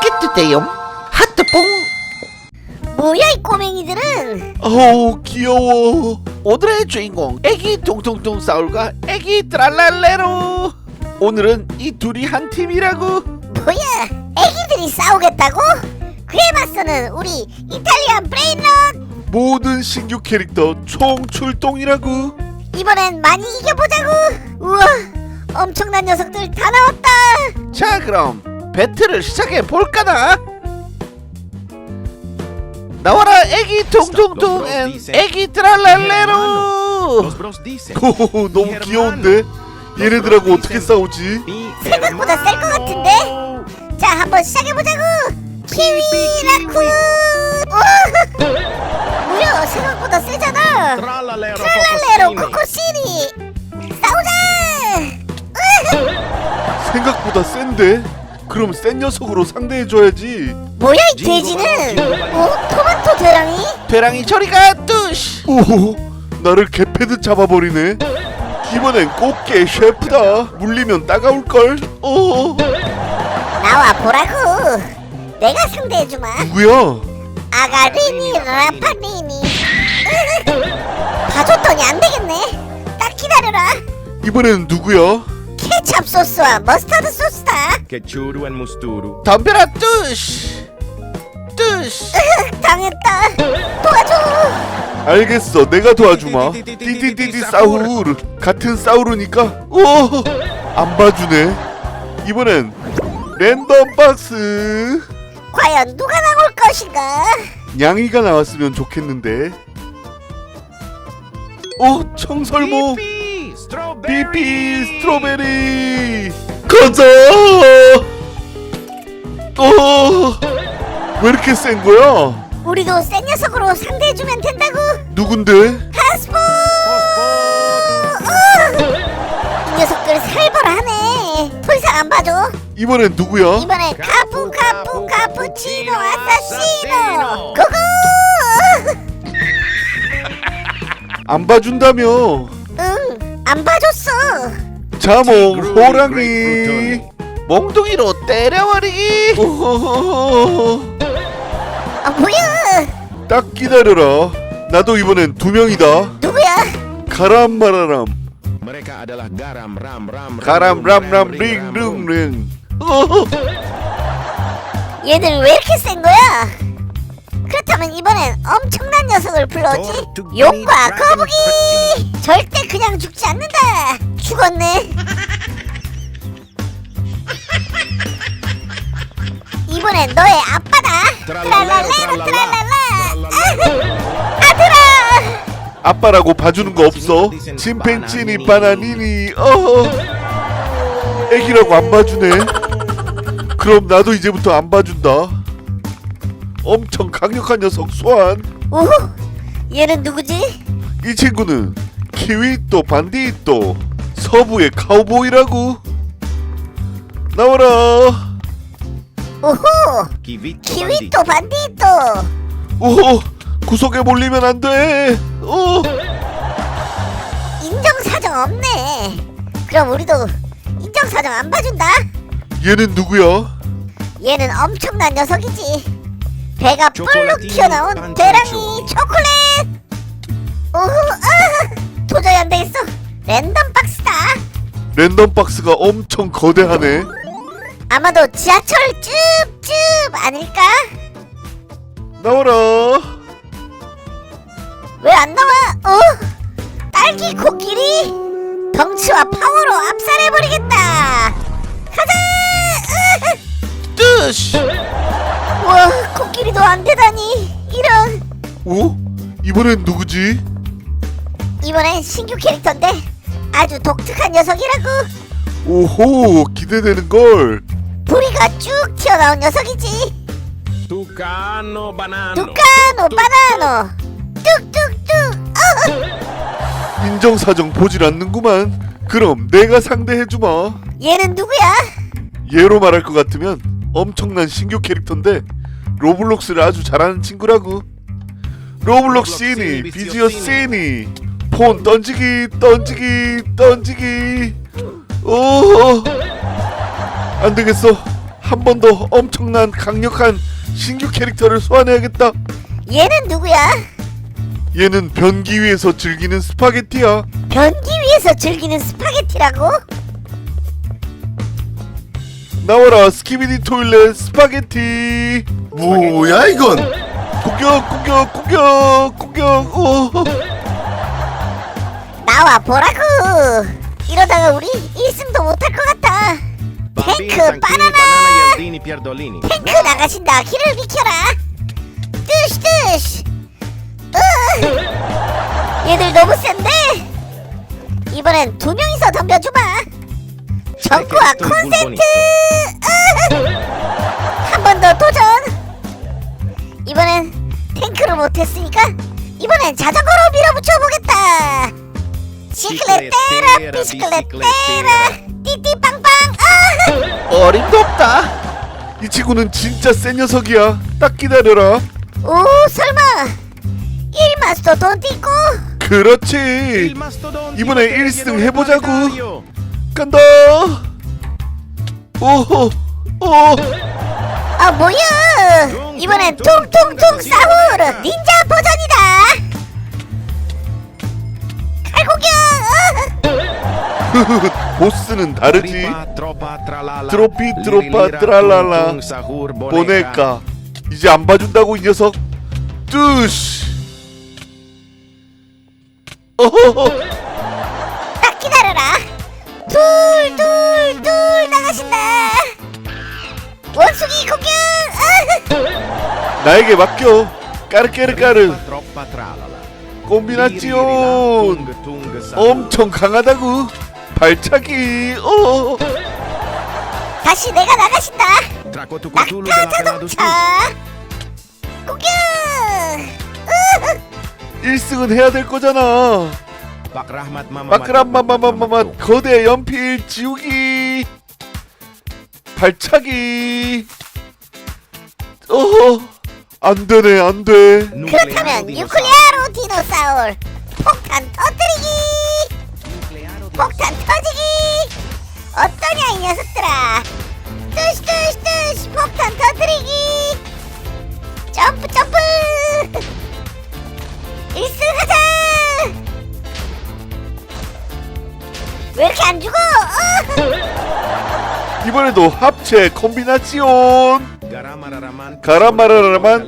좋겠는데요? 하트뽕? 뭐야 이 꼬맹이들은? 어우 귀여워. 오늘의 주인공 애기 둥둥둥 싸울과 애기 트랄랄레로. 오늘은 이 둘이 한 팀이라고. 뭐야 애기들이 싸우겠다고? 그에 맞서는 우리 이탈리안 브레인럿. 모든 신규 캐릭터 총 출동이라고. 이번엔 많이 이겨보자고. 우와 엄청난 녀석들 다 나왔다. 자 그럼 배틀을 시작해 볼까나? 나와라 애기 둥둥둥 앤 애기. 오 너무 귀여운데? 얘네들하고 어떻게 싸우지? 생각보다 셀 것 같은데? 자 한번 시작해보자고. 키위 라쿤. 뭐야 생각보다 세잖아. 트랄랄레로. 코코시니. 싸우자! 생각보다 센데 그럼 센 녀석으로 상대해줘야지. 뭐야 이 돼지는? 어? 토마토 대랑이? 배랑이 저리가 뚜시! 오 나를 개패듯 잡아버리네. 이번엔 꽃게 셰프다. 물리면 따가울걸? 어. 나와 보라고. 내가 상대해주마. 누구야? 아가리니 라파리니. 봐줬더니 안 되겠네. 딱 기다려라. 이번엔 누구야 케찹 소스와 머스타드 소스다 Que churu en musturu. 덤벼라 뚜시 뚜시 당했다 도와줘 알겠어 내가 도와주마 띠띠띠띠 싸우르 같은 싸우르니까 오안 봐주네 이번엔 랜덤 박스 과연 누가 나올 것인가 냥이가 나왔으면 좋겠는데 오 청설모 strawberry. 삐삐 스트로베리. 가자. 어왜 이렇게 센 거야? 우리도 센 녀석으로 상대해주면 된다고. 누군데? 하스포. 이 녀석들 살벌하네. 더 이상 안 봐줘. 이번엔 누구야? 이번에 카푸 카푸 카푸치노 아사시노. 고고. 안 봐준다며. 응 안 봐줬어. 자몽 호랑이. 몽둥이로 때려버리기. 아 뭐야? 딱 기다려라. 나도 이번엔 두 명이다. 누구야? 가람 마라람. Mereka adalah garam, ram, ram, 가람 ram, 람람 ram, ram, ram. 링링링. 어허. 얘들 왜 이렇게 센 거야 그렇다면 이번엔 엄청난 녀석을 불러오지. 욕과 거북이! 절대 그냥 죽지 않는다! 죽었네. 이번엔 너의 아빠다. 트랄랄라. 트랄랄라. 아들아 아빠라고 봐주는 거 없어? 침팬치니. 바나니니. 어허. 애기라고 안 봐주네. 그럼 나도 이제부터 안 봐준다 엄청 강력한 녀석 소환. 오호 얘는 누구지? 이 친구는 키위또 반디또 서부의 카우보이라고. 나와라. 오호 Kivito 키위또 반디또. 오 구석에 몰리면 안돼. 오 인정사정 없네. 그럼 우리도 인정사정 안 봐준다? 얘는 누구야? 얘는 엄청난 녀석이지 배가 뿔룩 튀어나온. 대랑이 초콜릿 오호 아 도저히 안 되겠어 랜덤 박스다 랜덤 박스가 엄청 거대하네 아마도 지하철 쭈쭈 아닐까? 나와라 왜 안 나와? 어? 딸기 코끼리? 덩치와 파워로 압살해버리겠다 가자 으! 뚜 시와 코끼리도 안 되다니. 이런. 오 이번엔 누구지? 이번엔 신규 캐릭터인데 아주 독특한 녀석이라고. 오호 기대되는 걸. 부리가 쭉 튀어나온 녀석이지. Tucano banano. 두카노. 바나노. 뚝뚝뚝. 어! 인정사정 보질 않는구만. 그럼 내가 상대해주마. 얘는 누구야? 얘로 말할 것 같으면 엄청난 신규 캐릭터인데 로블록스를 아주 잘하는 친구라고 로블록시니 비지어 시니 폰 던지기 던지기 던지기 오 안 되겠어 한 번 더 엄청난 강력한 신규 캐릭터를 소환해야겠다. 얘는 누구야? 얘는 변기 위에서 즐기는 스파게티야. 변기 위에서 즐기는 스파게티라고? 나와라 스키비디 토일렛 스파게티. 뭐야 이건? 공격 공격 공격 공격. 어. 나와 보라고. 이러다가 우리 1승도 못할 것 같아. 탱크 바나나. 탱크 나가신다. 길을 비켜라. 뜨시 뜨시. 으. 얘들 너무 센데. 이번엔 두 명이서 덤벼주마. 정구와 또 콘센트. 한 번 더 도전. 이번엔 탱크를 못했으니까 이번엔 자전거로 밀어붙여 보겠다. 시클레테라 비시클레테라, 띠띠빵빵. 아! 어림도 없다 이 친구는 진짜 센 녀석이야. 딱 기다려라. 오 설마 일마스터 돈 띠고 그렇지. 이번에 del 1승 gladiatore 해보자고. 간다. 오호. 오. 아 뭐야 이번엔 퉁퉁퉁 사우르 닌자 버전이다 칼공격 보스는 다르지. 트로피 트로파 트랄랄라. 보내까 이제 안 봐준다고 이 녀석 뚜시 어허허 나에게 맡겨. 까르까르까르. 콤비나치온. 엄청 강하다고 발차기. 어. 다시 내가 나가신다. 낙타 자동차. 공격 1승은 해야 될 거잖아. 마크람마마마마마 거대 연필 지우기. 발차기. 어허 안 되네 안 돼. 그렇다면 뉴클리아로 디노사울 폭탄 터뜨리기! 폭탄 터지기! 어떠냐 이 녀석들아? 뜨시 뜨시 뜨시 폭탄 터뜨리기! 점프 점프! 1승 하자! 왜 이렇게 안 죽어 어! 이번에도 합체 콤비나치온 가라마라라만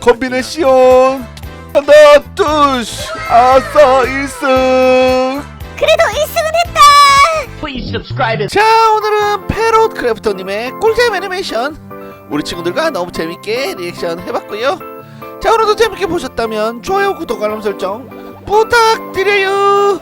콤비네시온 간다 뚜시 아싸 1승 그래도 1승은 했다! 자 오늘은 페롯 크래프터님의 꿀잼 애니메이션. 우리 친구들과 너무 재밌게 리액션 해봤고요. 자 오늘도 재밌게 보셨다면 좋아요 구독 알람 설정 부탁드려요